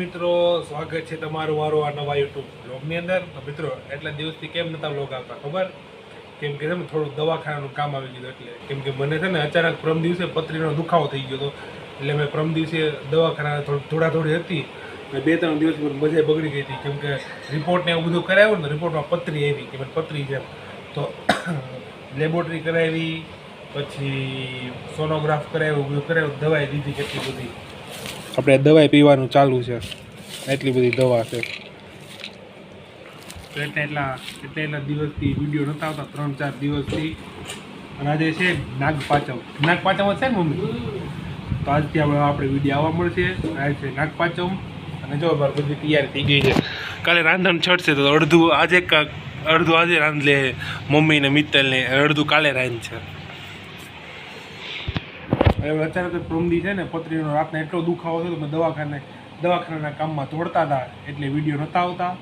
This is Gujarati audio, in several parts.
મિત્રો, સ્વાગત છે તમારું મારું આ નવા યુટ્યુબ બ્લોગની અંદર. મિત્રો, એટલા દિવસથી કેમ નતા બ્લોગ આવતા ખબર? કેમ કે તમે થોડું દવાખાનાનું કામ આવી ગયું એટલે. કેમ કે મને છે ને, અચાનક પ્રમ દિવસે પથરીનો દુખાવો થઈ ગયો હતો. એટલે મેં પ્રમ દિવસે દવાખાના થોડા હતી. અને બે ત્રણ દિવસ મજા બગડી ગઈ હતી. કેમ કે રિપોર્ટને એવું બધું કરાવ્યું ને રિપોર્ટમાં પથરી આવી, કે પથરી છે તો લેબોરેટરી કરાવી, પછી સોનોગ્રાફ કરાવ્યું, બધું કરાવ્યું, દવાઈ દીધી કેટલી બધી. આપણે દવાઈ પીવાનું ચાલુ છે. એટલી બધી દવા છે. એટલે એટલા એટલે એટલા દિવસથી વીડિયો નતા આવતા, ત્રણ ચાર દિવસથી. અને આજે છે નાગપાચમ જ છે ને મમ્મી? તો આજથી આપણે આપણે વીડિયો આવવા મળશે. આજે છે નાગપાચવ અને જો બધી તૈયારી થઈ ગઈ છે. કાલે રાંધણ છટશે તો અડધું આજે અડધું આજે રાંધ લે મમ્મીને મિત્તલને, અડધું કાલે રાંધ છે હવે અચાનક જ પ્રમદી છે ને પથરીનો રાતના એટલો દુખાવો થયો તો દવાખાને દવાખાનાના કામમાં તોડતા હતા એટલે વીડિયો નતા આવતા.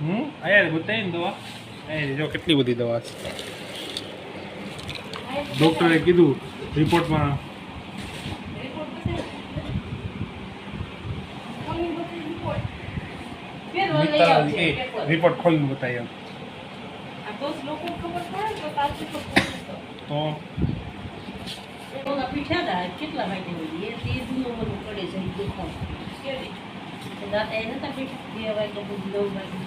હમ? અહીંયા બતાવી ને દવા? અહીંયા જો કેટલી બધી દવા છે. ડૉક્ટરે કીધું રિપોર્ટમાં રિપોર્ટ ખોલીને બતાવી કેટલા વાગે હોય? એ તે જૂનો પડે છે એ કેવી? દાંત એ નતા પીઠા? બે વાગે બધું નવ વાગે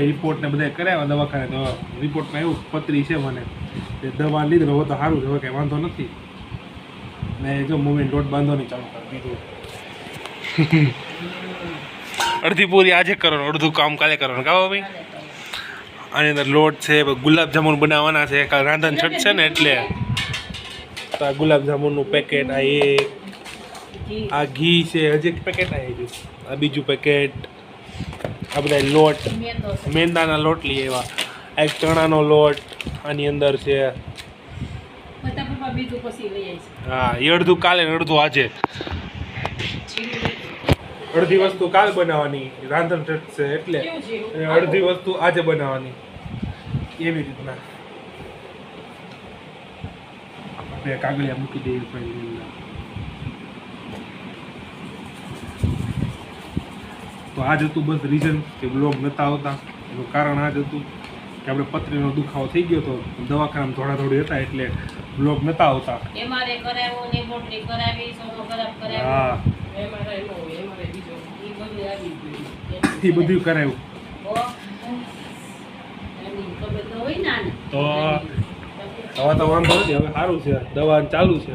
એ રિપોર્ટ ને બધા કરાવ્યા દવાખાને તો રિપોર્ટમાં એવું પતરી છે મને. તે દવા લીધો હવે તો સારું છે કંઈ વાંધો નથી. ને જો મમ્મીને લોટ બાંધો નહીં ચાલુ કરી દીધું અડધી પૂરી આજે કરવાનું અડધું કામ કાલે કરવાનું. કા મમ્મી આની અંદર લોટ છે ગુલાબજાંબુ બનાવવાના છે. કાલ રાંધણ છઠ છે ને એટલે. તો આ ગુલાબ જામુનનું પેકેટ આ એક આ ઘી છે. હજી એક પેકેટ આવી ગયું. આ બીજું પેકેટ આ બધા લોટ. મેંદાના લોટ લઈ આવ્યા. આ એક ચણાનો લોટ, આની અંદર છે. હા, એ અડધું કાલે અડધું આજે. અડધી વસ્તુ કાલ બનાવવાની. રાંધણ છે એટલે. અડધી વસ્તુ આજે બનાવવાની. એવી રીતના. આપણે કાગળિયા મૂકી દઈએ પહેલી તો જ હતું બસ રીઝન કે બ્લોગ નતા આવતા. એનું કારણ આ જ હતું કે આપણે પથરીનો દુખાવો થઈ ગયો હતો દવાખાનામાં થોડા થોડી હતા એટલે બ્લોગ નતા આવતા. હા. એ બધું કરાવ્યું એની ખબર તો દવા તો વાંધો નથી હવે સારું છે. દવા ચાલુ છે.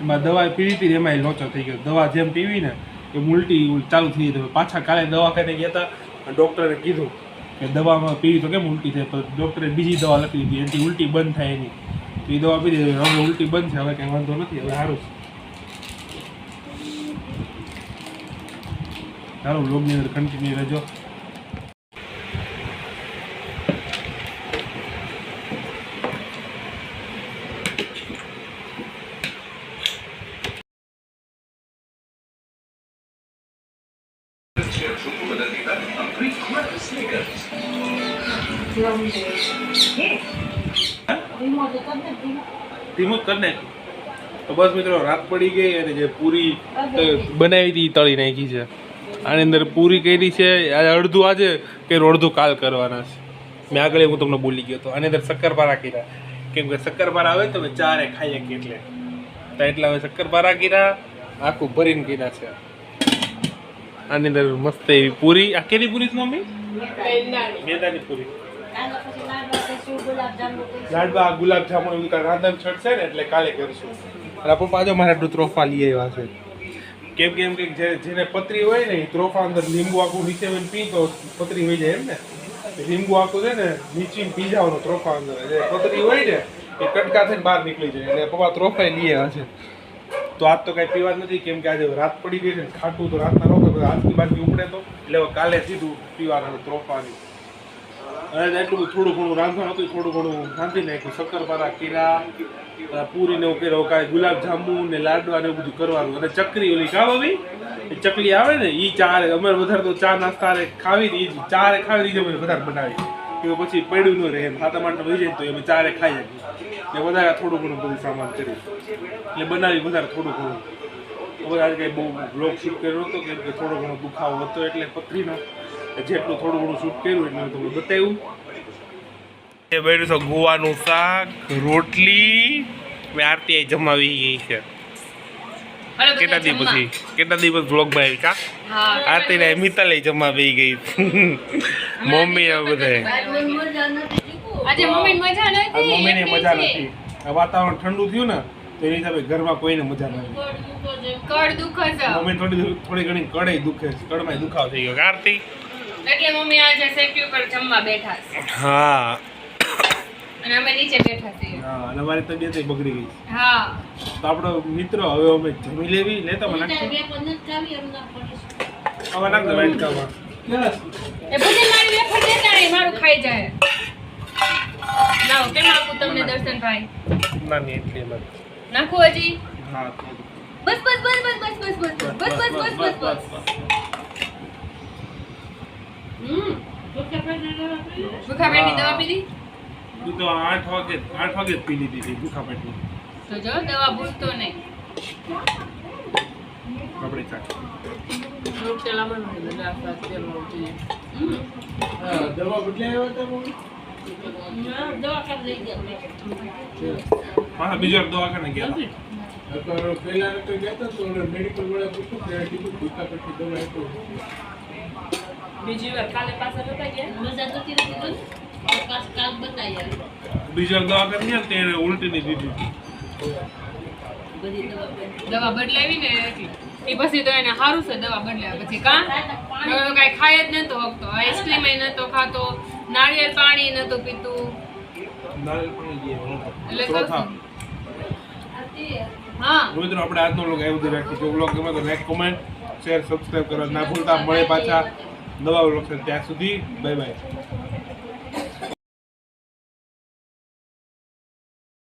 એમાં દવા પીવી હતી એમાં લોચો થઈ ગયો. દવા જેમ પીવી ને એ ઉલટી ચાલુ થઈ ગઈ. પાછા કાલે દવાખાને ગયા હતા ડૉક્ટરે કીધું કે દવામાં પીવી તો કેમ ઉલટી થાય? તો ડૉક્ટરે બીજી દવા લખી દીધી. એનાથી ઉલટી બંધ થાય એની. તો એ દવા પી દીધી હવે ઉલટી બંધ છે. હવે કંઈ વાંધો નથી. હવે સારું છે. ચાલો લોગની અંદર કન્ટિન્યુ રહેજો. આની અંદર પૂરી કરી છે. અડધું આજે કે અડધું કાલ કરવાના છે. મેં આગળ હું તમને બોલી ગયો હતો. આની અંદર શક્કરપારા કર્યા. કેમ કે શક્કરપારા આવે તો ચારે ખાઈએ એટલે તો એટલે હવે શક્કરપારા કર્યા, આખું ભરીને કર્યા છે. આની અંદર મસ્ત એવી પૂરી. આ કેવી પૂરી છે મમ્મી? મેદાની. પૂરી. લાડવા ગુલાબ જામુન એવું કાંઈ રાંધણ છઠ છે ને એટલે કાલે કરીશું. અને આપણે પાછો મારે આટલું ત્રોફા લઈ આવ્યા છે. કેમ કે એમ કે જે જેને પતરી હોય ને એ ત્રોફા અંદર લીંબુ આખું નીચે હોય પી તો પતરી હોય જાય એમ ને. લીંબુ આખું છે ને નીચે પી જવાનું ત્રોફા અંદર. એટલે પતરી હોય ને એ કટકા થઈને બહાર નીકળી જાય. એટલે પપ્પા ત્રોફા લઈ આવ્યા છે. તો આજ તો કાંઈ પીવા નથી, કેમ કે આજે રાત પડી ગઈ છે ખાટું તો રાતના બધા આજની બાજુ ઉપડે તો. એટલે કાલે સીધું પીવાનું ત્રોપવાનું અને એટલું થોડું ઘણું રાંધણ હતું, થોડું ઘણું રાંધી નાખ્યું, શક્કરપારા કીરા પૂરી ને એવું કાંઈ ગુલાબજાંબુ ને લાડવા ને એવું બધું કરવાનું. અને ચકરી ઓલી કા ભાભી એ ચકલી આવે ને એ ચારે અમે વધારે તો ચા નાસ્તા ખાવી ને એ ચારે ખાવી ને અમે વધારે બનાવી. કે પછી પડ્યું ન રહે એમ. માટે વહી જાય તો અમે ચારે ખાઈ શકીએ એટલે વધારે થોડું ઘણું બધું સામાન કર્યું. એટલે બનાવી વધારે થોડું ઘણું. ખબર આજે કંઈ બહુ બ્લોગ શૂટ કર્યો હતો કેમ કે થોડો ઘણો દુખાવો હતો એટલે પથરીનો. જેટલું થોડું ઘણું શૂટ કર્યું એટલે થોડું બતાવ્યું. એ બન્યું છે ગોવાનું શાક, રોટલી. આરતી જમાવી ગઈ છે. કેટલા દી પછી? કેટલા દિવસ બ્લોગમાં આવી? કા? આ તેને મિતા લઈ જમવા જમાવી ગઈ. મમ્મી આ બધે આજે મમ્મી મજા નથી. મમ્મી ને મજા નથી. આ વાતાવરણ ઠંડુ થયું ને તો એની હિસાબે ઘરમાં કોઈને મજા નથી. કડ દુખે છે મમ્મી થોડી થોડી ઘણી કડે દુખે છે. કડમાં દુખાવ થઈ ગયો. આરતી એટલે મમ્મી આજે સેફટી પર જમવા બેઠા છે. હા. અને અમે નીચે બેઠા છીએ હા અને અમારી તબિયત બગડી ગઈ હા તો આપણો મિત્રો હવે અમે જમી લેવી લેતા મને નાખતો બે પંદર ચાવી એમ ના પડીશ હવે નાખ દે વાટકામાં એ બધી મારી વેફર દેતા મારું ખાઈ જાય લાવો કેમ આપું તમને દર્શનભાઈ ના નહીં એટલી નાખું હજી હા બસ બસ બસ બસ બસ બસ બસ બસ બસ બસ બસ બસ હમ ચોખ્ખા પેટને દવા. ભૂખા પેટની દવા પીધી તું તો આઠ વાગે આઠ વાગે જ પી લીધી હતી ભૂખા પેટની તો જો દવા ભૂલતો નહીં ગયા હા બીજો દવાખાને ગયા. પહેલા તો ગયા હતા તો મેડિકલ વાળા પૂછ્યું ભૂખા પેટની દવા બીજી વાર કાલે પાછા નતા ગયા? મજા તો ને. દવા. બીજો ગયા ને તેને ઉલટીની દીધી. દવા બદલાવી ને એ પછી તો એને સારું છે દવા બદલાવ્યા પછી કાં? કાંઈ ખાય જ નતો હકતો આઈસ્ક્રીમ નતો ખાતો નાળિયેર પાણી નતો પીતું. હા. મિત્રો આપણે આજનો બ્લોગ ગમે તો લાઈક કોમેન્ટ શેર સબસ્ક્રાઇબ કરવા ના ભૂલતા. મળે પાછા નવા બ્લોગ ત્યાં સુધી બાય બાય